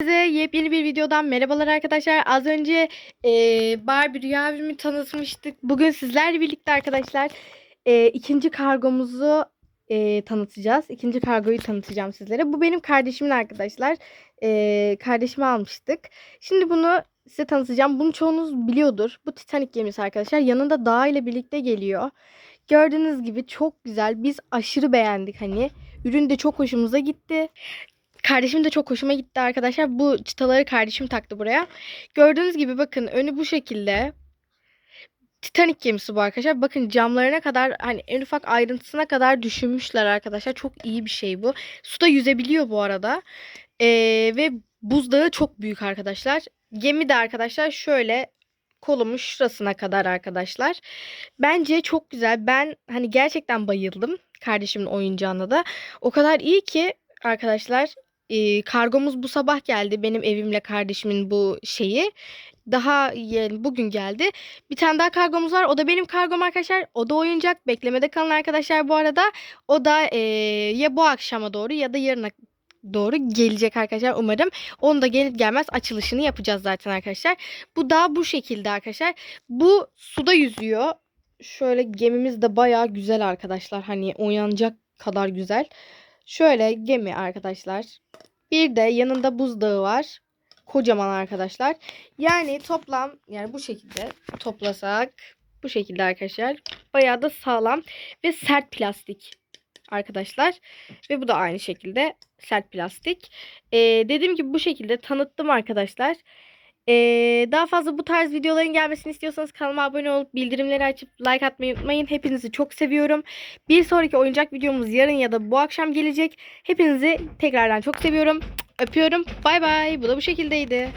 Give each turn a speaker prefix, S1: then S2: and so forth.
S1: Size yepyeni bir videodan merhabalar arkadaşlar. Az önce e, Barbie Rüya abimi tanıtmıştık. Bugün sizlerle birlikte arkadaşlar e, ikinci kargomuzu e, tanıtacağız. İkinci kargoyu tanıtacağım sizlere. Bu benim kardeşimin arkadaşlar. E, kardeşime almıştık. Şimdi bunu size tanıtacağım. Bunu çoğunuz biliyordur. Bu Titanic gemisi arkadaşlar. Yanında dağ ile birlikte geliyor. Gördüğünüz gibi çok güzel. Biz aşırı beğendik hani. Ürün de çok hoşumuza gitti. Kardeşim de çok hoşuma gitti arkadaşlar. Bu çıtaları kardeşim taktı buraya. Gördüğünüz gibi bakın önü bu şekilde. Titanic gemisi bu arkadaşlar. Bakın camlarına kadar hani en ufak ayrıntısına kadar düşünmüşler arkadaşlar. Çok iyi bir şey bu. Suda yüzebiliyor bu arada. Ee, ve buzdağı çok büyük arkadaşlar. Gemi de arkadaşlar şöyle kolumun şurasına kadar arkadaşlar. Bence çok güzel. Ben hani gerçekten bayıldım kardeşimin oyuncağına da. O kadar iyi ki arkadaşlar e, kargomuz bu sabah geldi. Benim evimle kardeşimin bu şeyi. Daha yani bugün geldi. Bir tane daha kargomuz var. O da benim kargom arkadaşlar. O da oyuncak. Beklemede kalın arkadaşlar bu arada. O da e, ya bu akşama doğru ya da yarına doğru gelecek arkadaşlar umarım. Onu da gelir gelmez açılışını yapacağız zaten arkadaşlar. Bu da bu şekilde arkadaşlar. Bu suda yüzüyor. Şöyle gemimiz de bayağı güzel arkadaşlar. Hani oynanacak kadar güzel. Şöyle gemi arkadaşlar. Bir de yanında buzdağı var. Kocaman arkadaşlar. Yani toplam yani bu şekilde toplasak bu şekilde arkadaşlar. Bayağı da sağlam ve sert plastik arkadaşlar. Ve bu da aynı şekilde sert plastik. Ee, dediğim gibi bu şekilde tanıttım arkadaşlar. Ee, daha fazla bu tarz videoların gelmesini istiyorsanız kanalıma abone olup bildirimleri açıp like atmayı unutmayın. Hepinizi çok seviyorum. Bir sonraki oyuncak videomuz yarın ya da bu akşam gelecek. Hepinizi tekrardan çok seviyorum. Öpüyorum. Bay bay. Bu da bu şekildeydi.